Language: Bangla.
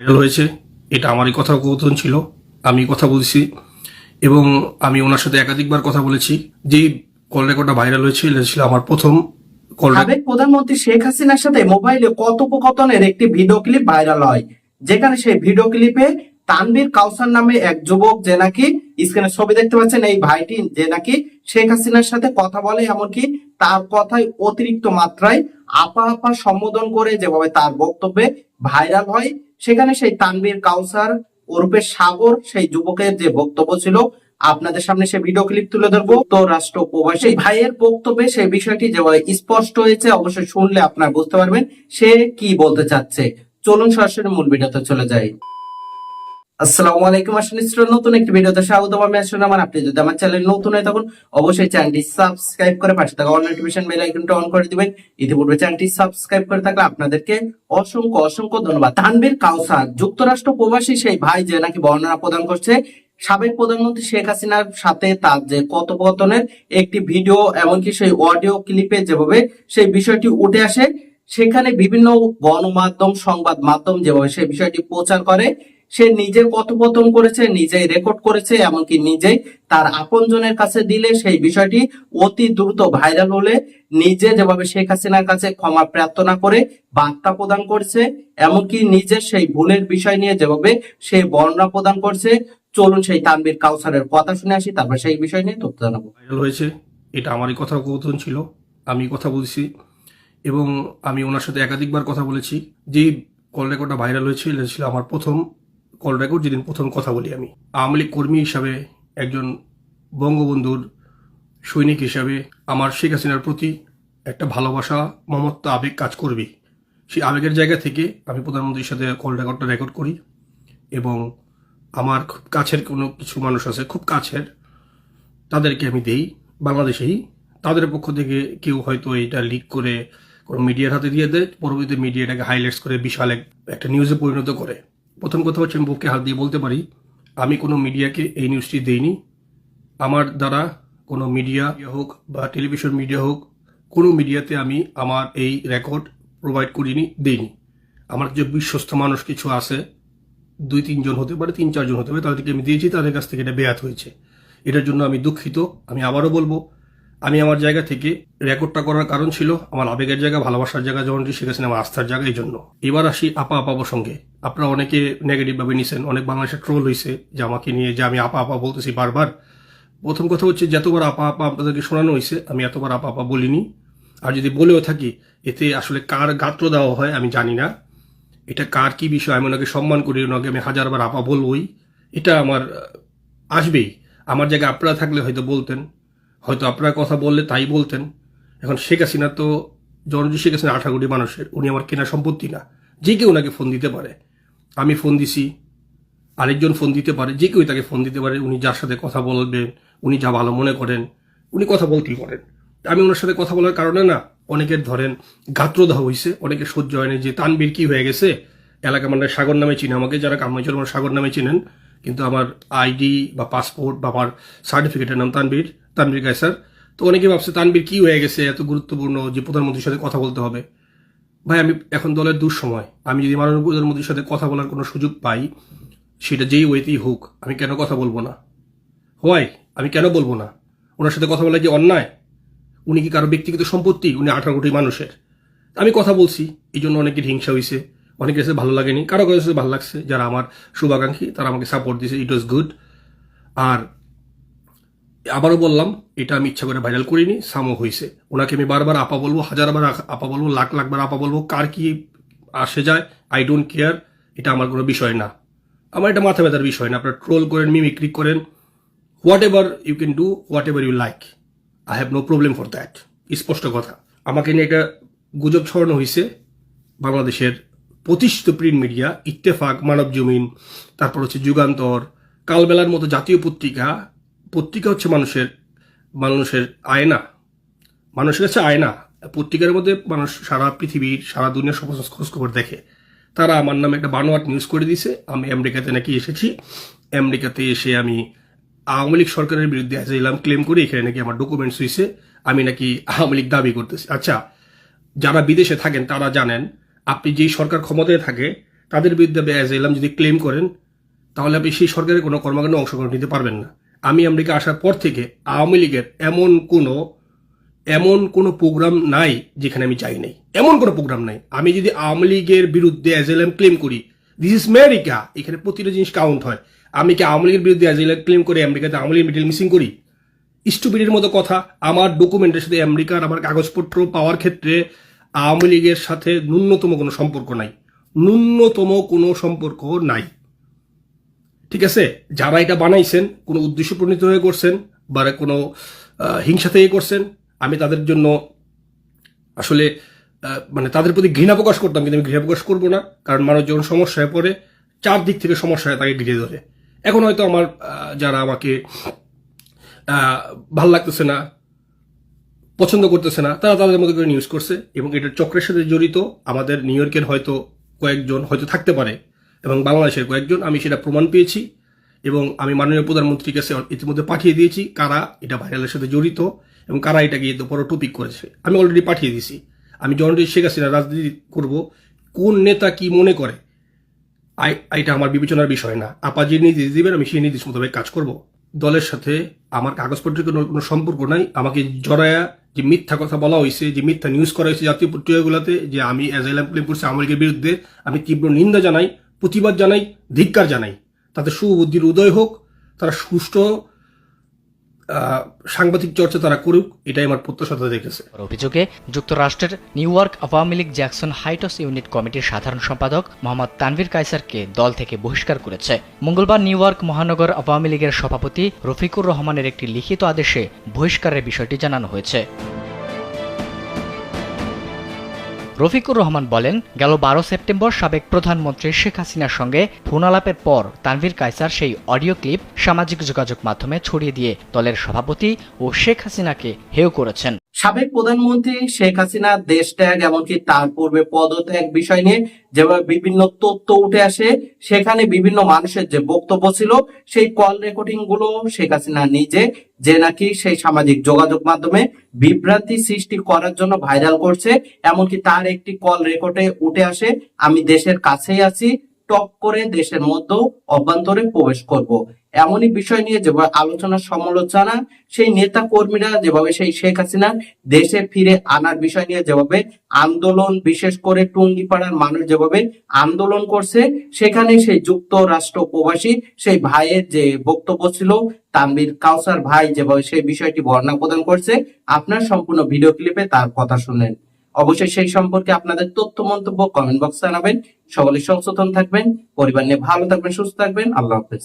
ভাইরাল হয়েছে এটা আমারই কথা কথন ছিল। আমি কথা বলছি এবং আমি ওনার সাথে একাধিকবার কথা বলেছি। যে কল রেকর্ডটা ভাইরাল হয়েছে, এটা ছিল আমার প্রথম সাবেক প্রধানমন্ত্রী শেখ হাসিনার সাথে মোবাইলে কথোপকথনের একটি ভিডিও ক্লিপ ভাইরাল হয়, যেখানে সেই ভিডিও ক্লিপে তানভীর কাউসার নামে এক যুবক যে নাকি স্ক্রিনে ছবি দেখতে পাচ্ছেন, এই ভাইটি যে নাকি শেখ হাসিনার সাথে কথা বলে, এমনকি তার কথায় অতিরিক্ত মাত্রায় আপা আপা সম্বোধন করে যেভাবে তার বক্তব্যে ভাইরাল হয় সেখানে সেই তানবীর কাউসার ওরূপে সাগর সেই যুবকের যে বক্তব্য ছিল আপনাদের সামনে সে ভিডিও ক্লিপ তুলে ধরবো। তো রাষ্ট্র প্রবাসী ভাইয়ের বক্তব্যে সেই বিষয়টি যে স্পষ্ট হয়েছে অবশ্যই শুনলে আপনারা বুঝতে পারবেন সে কি বলতে চাচ্ছে। চলুন সরাসরি মূল ভিডিওতে চলে যাই। আসসালামু আলাইকুম আসলে নতুন একটি ভিডিওতে স্বাগত আমি আসলে আমার আপনি যদি আমার চ্যানেল নতুন হয় তখন অবশ্যই চ্যানেলটি সাবস্ক্রাইব করে পাশে থাকা বেল আইকনটা অন করে দিবেন। ইতিপূর্বে চ্যানেলটি সাবস্ক্রাইব করে থাকলে আপনাদেরকে অসংখ্য অসংখ্য ধন্যবাদ। তানভীর কাউসার, যুক্তরাষ্ট্র প্রবাসী সেই ভাই যে নাকি বর্ণনা প্রদান করছে, সাবেক প্রধানমন্ত্রী শেখ হাসিনার সাথে তার যে কথোপকথনের একটি ভিডিও এমনকি সেই অডিও ক্লিপে যেভাবে সেই বিষয়টি উঠে আসে, সেখানে বিভিন্ন গণমাধ্যম, সংবাদ মাধ্যম যেভাবে সেই বিষয়টি প্রচার করে সে নিজে কথোপকথন করেছে, নিজেই রেকর্ড করেছে, এমনকি নিজেই তার আপনজনের কাছে দিলে সেই বিষয়টি অতি দ্রুত ভাইরাল হলে নিজে যেভাবে শেখ হাসিনার কাছে ক্ষমা প্রার্থনা করে বার্তা প্রদান করছে, এমনকি নিজের সেই ভুলের বিষয় নিয়ে যেভাবে সে বর্ণনা প্রদান করছে, চলুন সেই তানবীর কাউসারের কথা শুনে আসি, তারপর সেই বিষয় নিয়ে তথ্য জানাব। ভাইরাল হয়েছে, এটা আমারই কথা কথন ছিল, আমি কথা বলছি, এবং আমি ওনার সাথে একাধিকবার কথা বলেছি যে কল রেকর্ডটা ভাইরাল হয়েছে এটা ছিল আমার প্রথম কল রেকর্ড যেদিন প্রথম কথা বলি আমি। আওয়ামী লীগ কর্মী হিসাবে একজন বঙ্গবন্ধুর সৈনিক হিসাবে আমার শেখ হাসিনার প্রতি একটা ভালোবাসা, মমত্ব, আবেগ কাজ করবে। সেই আবেগের জায়গা থেকে আমি প্রধানমন্ত্রীর সাথে কল রেকর্ডটা রেকর্ড করি এবং আমার খুব কাছের কোনো কিছু মানুষ আছে, খুব কাছের, তাদেরকে আমি দেই। বাংলাদেশেই তাদের পক্ষ থেকে কেউ হয়তো এটা লিক করে কোনো মিডিয়ার হাতে দিয়ে দেয়, পরবর্তীতে মিডিয়া এটাকে হাইলাইটস করে বিশাল একটা নিউজে পরিণত করে। প্রথম কথা হচ্ছে আমি বুকে হাত দিয়ে বলতে পারি, আমি কোনো মিডিয়াকে এই নিউজটি দেইনি। আমার দ্বারা কোনো মিডিয়া হোক বা টেলিভিশন মিডিয়া হোক, কোনো মিডিয়াতে আমি আমার এই রেকর্ড প্রোভাইড করিনি, দেইনি। আমার যে বিশ্বস্ত মানুষ কিছু আছে, দুই তিনজন হতে পারে, তিন চারজন হতে পারে, তাদেরকে আমি দিয়েছি, তাদের কাছ থেকে এটা বেয়াত হয়েছে। এটার জন্য আমি দুঃখিত, আমি আবারও বলব আমি আমার জায়গা থেকে রেকর্ডটা করার কারণ ছিল আমার আবেগের জায়গা, ভালোবাসার জায়গা যখন শিখেছেন আমার আস্থার জায়গা এই জন্য। এবার আসি আপা আপা প্রসঙ্গে আপনারা অনেকে নেগেটিভ ভাবে নিছেন। অনেক বাংলাদেশে ট্রোল হয়েছে যে আমাকে নিয়ে যে আমি আপা আপা বলতেছি বারবার। প্রথম কথা হচ্ছে যতবার আপা আপা আপনাদেরকে শোনানো হয়েছে আমি এতবার আপা আপা বলিনি। আর যদি বলেও থাকি, এতে আসলে কার গাত্র দেওয়া হয় আমি জানি না। এটা কার কি বিষয়, আমি ওনাকে সম্মান করি, ওনাকে আমি হাজারবার আপা বলবই। এটা আমার আসবেই। আমার জায়গায় আপনারা থাকলে হয়তো বলতেন। হয়তো আপনারা কথা বললে তাই বলতেন। এখন শেখ হাসিনা তো জনজি শেখ হাসিনা কোটি মানুষের, উনি আমার কেনা সম্পত্তি না। যে কেউ ওনাকে ফোন দিতে পারে। আমি ফোন দিছি, আরেকজন ফোন দিতে পারে, যে কেউ তাকে ফোন দিতে পারে, উনি যার সাথে কথা বলবেন, উনি যা ভালো মনে করেন, উনি কথা বলতেই পারেন। আমি ওনার সাথে কথা বলার কারণে না, অনেকের ধরেন গাত্রদাহ হয়েছে অনেকে সহ্য হয়নি যে তানবীর কি হয়ে গেছে? এলাকা মানে সাগর নামে চিনে, আমাকে যারা কামাইচল মানে সাগর নামে চিনেন কিন্তু আমার আইডি বা পাসপোর্ট বা আমার সার্টিফিকেটের নাম তানবীর তানবীর কায়সার তো অনেকে ভাবছে, তানবীর কি হয়ে গেছে? এত গুরুত্বপূর্ণ যে প্রধানমন্ত্রীর সাথে কথা বলতে হবে। ভাই, আমি এখন দলের দুঃসময়। আমি যদি মাননীয় প্রধানমন্ত্রীর সাথে কথা বলার কোনো সুযোগ পাই, সেটা যেই ওয়েতেই হোক, আমি কেন কথা বলব না? হয় আমি কেন বলব না? ওনার সাথে কথা বলা কি অন্যায়? উনি কি কারও ব্যক্তিগত সম্পত্তি? উনি আঠারো কোটি মানুষের। আমি কথা বলছি এই জন্য অনেকের হিংসা হয়েছে অনেকের কাছে ভালো লাগেনি কারও কাছে ভালো লাগছে, যারা আমার শুভাকাঙ্ক্ষী, তারা আমাকে সাপোর্ট দিয়েছে ইট ওয়াজ গুড আর আবারও বললাম, এটা আমি ইচ্ছা করে ভাইরাল করিনি সামো হয়েছে ওনাকে আমি বারবার আপা বলব হাজারবার আপা বলব, লাখ লাখবার আপা বলব, কার কি আসে যায় আই ডোন্ট কেয়ার এটা আমার কোনো বিষয় না। আমার এটা মাথা ব্যথার বিষয় না, আপনারা ট্রোল করেন মিমিক্রি করেন whatever you can do whatever you like I have no problem for that স্পষ্ট কথা। আমাকে নিয়ে একটা গুজব ছড়ানো হয়েছে বাংলাদেশের প্রতিষ্ঠিত প্রিন্ট মিডিয়া ইত্তেফাক, মানব জমিন, তারপর হচ্ছে যুগান্তর, কালবেলার মতো জাতীয় পত্রিকা পত্রিকা হচ্ছে মানুষের মানুষের আয়না, মানুষের কাছে আয়না, পত্রিকার মধ্যে মানুষ সারা পৃথিবীর, সারা দুনিয়ার সমস্ত খোঁজখবর দেখে। তারা আমার নামে একটা বানোয়াট নিউজ করে দিয়েছে, আমি আমেরিকাতে নাকি এসেছি। আমেরিকাতে এসে আমি আওয়ামী লীগ সরকারের বিরুদ্ধে এলাম ক্লেম করে এখানে নাকি আমার ডকুমেন্টস হয়েছে আমি নাকি আওয়ামী লীগ দাবি করতেছি। আচ্ছা যারা বিদেশে থাকেন, তারা জানেন আপনি যেই সরকার ক্ষমতায় থাকে, তাদের বিরুদ্ধে এলাম যদি ক্লেম করেন, তাহলে আপনি সেই সরকারের কোনো কর্মকাণ্ডে অংশগ্রহণ নিতে পারবেন না। আমি আমেরিকা আসার পর থেকে আওয়ামী লীগের এমন কোনো এমন কোনো প্রোগ্রাম নাই যেখানে আমি যাই নাই। এমন কোনো প্রোগ্রাম নাই। আমি যদি আওয়ামী লীগের বিরুদ্ধে অ্যাজেলাম ক্লেম করি দিস ইজ আমেরিকা এখানে প্রতিটা জিনিস কাউন্ট হয়। আমি কি আওয়ামী লীগের বিরুদ্ধে অ্যাজেলাম ক্লেম করে আমেরিকাতে আওয়ামী লীগের মিডিল মিসিং করি? স্টুপিডের মতো কথা। আমার ডকুমেন্টের সাথে আমেরিকার আমার কাগজপত্র পাওয়ার ক্ষেত্রে আওয়ামী লীগের সাথে ন্যূনতম কোনো সম্পর্ক নাই। ন্যূনতম কোনো সম্পর্ক নাই। ঠিক আছে? যারা এটা বানাইছেন, কোনো উদ্দেশ্য প্রণীত হয়ে করছেন বা কোনো হিংসা থেকে করছেন, আমি তাদের জন্য আসলে মানে তাদের প্রতি ঘৃণা প্রকাশ করতাম, কিন্তু আমি ঘৃণা প্রকাশ করব না, কারণ মানুষ যখন সমস্যায় পড়ে, চারদিক থেকে সমস্যা হয় তাকে ঘিরে ধরে। এখন হয়তো আমার যারা আমাকে ভালো লাগতেছে না পছন্দ করতেছে না, তারা তাদের মতো করে নিউজ করছে এবং এটার চক্রের সাথে জড়িত আমাদের নিউ ইয়র্কের হয়তো কয়েকজন হয়তো থাকতে পারে এবং বাংলাদেশের কয়েকজন, আমি সেটা প্রমাণ পেয়েছি এবং আমি মাননীয় প্রধানমন্ত্রীর কাছে ইতিমধ্যে পাঠিয়ে দিয়েছি কারা এটা ভাইরালের সাথে জড়িত এবং কারা এটাকে বড় টপিক করেছে। আমি অলরেডি পাঠিয়ে দিয়েছি। আমি জনরেট শেখ হাসিনা রাজনীতি করব, কোন নেতা কি মনে করে? এটা আমার বিবেচনার বিষয় না। আপা যে নির্দেশ দিবেন, আমি সেই নির্দেশ মোতাবেক কাজ করব। দলের সাথে আমার কাগজপত্রের কোনো কোনো সম্পর্ক নাই। আমাকে জড়ায়া যে মিথ্যা কথা বলা হয়েছে যে মিথ্যা নিউজ করা হয়েছে জাতীয় পত্রিকাগুলোতে, যে আমি অ্যাজাইলাম ক্লেম করছি আওয়ামী লীগের বিরুদ্ধে, আমি তীব্র নিন্দা জানাই, প্রতিবাদ জানাই, ধিক্কার জানাই। তাদের সুবুদ্ধির উদয় হোক, তারা সুষ্ঠু সাংবাদিক চর্চা তারা করুক, এটাই আমার প্রত্যাশা দেখেছে অভিযোগে যুক্তরাষ্ট্রের New York Awami League Jackson Heights unit কমিটির সাধারণ সম্পাদক মোহাম্মদ তানভীর কাইসারকে দল থেকে বহিষ্কার করেছে। মঙ্গলবার নিউ ইয়র্ক মহানগর আওয়ামী লীগের সভাপতি রফিকুর রহমানের একটি লিখিত আদেশে বহিষ্কারের বিষয়টি জানানো হয়েছে। রফিকুর রহমান বলেন, গেল বারো সেপ্টেম্বর সাবেক প্রধানমন্ত্রী শেখ হাসিনার সঙ্গে ফোন আলাপের পর তানভীর কায়সার সেই অডিও ক্লিপ সামাজিক যোগাযোগ মাধ্যমে ছড়িয়ে দিয়ে দলের সভাপতি ও শেখ হাসিনাকে হেয় করেছেন। সাবেক প্রধানমন্ত্রী শেখ হাসিনা দেশ ত্যাগ এমনকি তার পূর্বে পদত্যাগ বিষয় নিয়ে যেভাবে বিভিন্ন তথ্য উঠে আসে, সেখানে বিভিন্ন মানুষের যে বক্তব্য ছিল, সেই কল রেকর্ডিংগুলো শেখ হাসিনা নিজে যে নাকি সেই সামাজিক যোগাযোগ মাধ্যমে বিভ্রান্তি সৃষ্টি করার জন্য ভাইরাল করছে, এমনকি তার একটি কল রেকর্ডে উঠে আসে, আমি দেশের কাছেই আছি টপ করে দেশের মধ্যেও অভ্যন্তরে প্রবেশ করব। এমনই বিষয় নিয়ে যেভাবে আলোচনা, সমালোচনা, সেই নেতা কর্মীরা যেভাবে, সেই শেখ হাসিনা দেশে ফিরে আনার বিষয় নিয়ে যেভাবে আন্দোলন, বিশেষ করে টুঙ্গিপাড়ার মানুষ যেভাবে আন্দোলন করছে, সেখানে সেই যুক্তরাষ্ট্র প্রবাসী, সেই ভাইয়ের যে বক্তব্য ছিল তানবীর কাউসার ভাই যেভাবে সেই বিষয়টি বর্ণনা প্রদান করছে, আপনার সম্পূর্ণ ভিডিও ক্লিপে তার কথা শুনেন অবশ্যই সেই সম্পর্কে আপনাদের তথ্য, মন্তব্য কমেন্ট বক্সে জানাবেন। সকলে সচেতন থাকবেন, পরিবার নিয়ে ভালো থাকবেন, সুস্থ থাকবেন। আল্লাহ হাফেজ।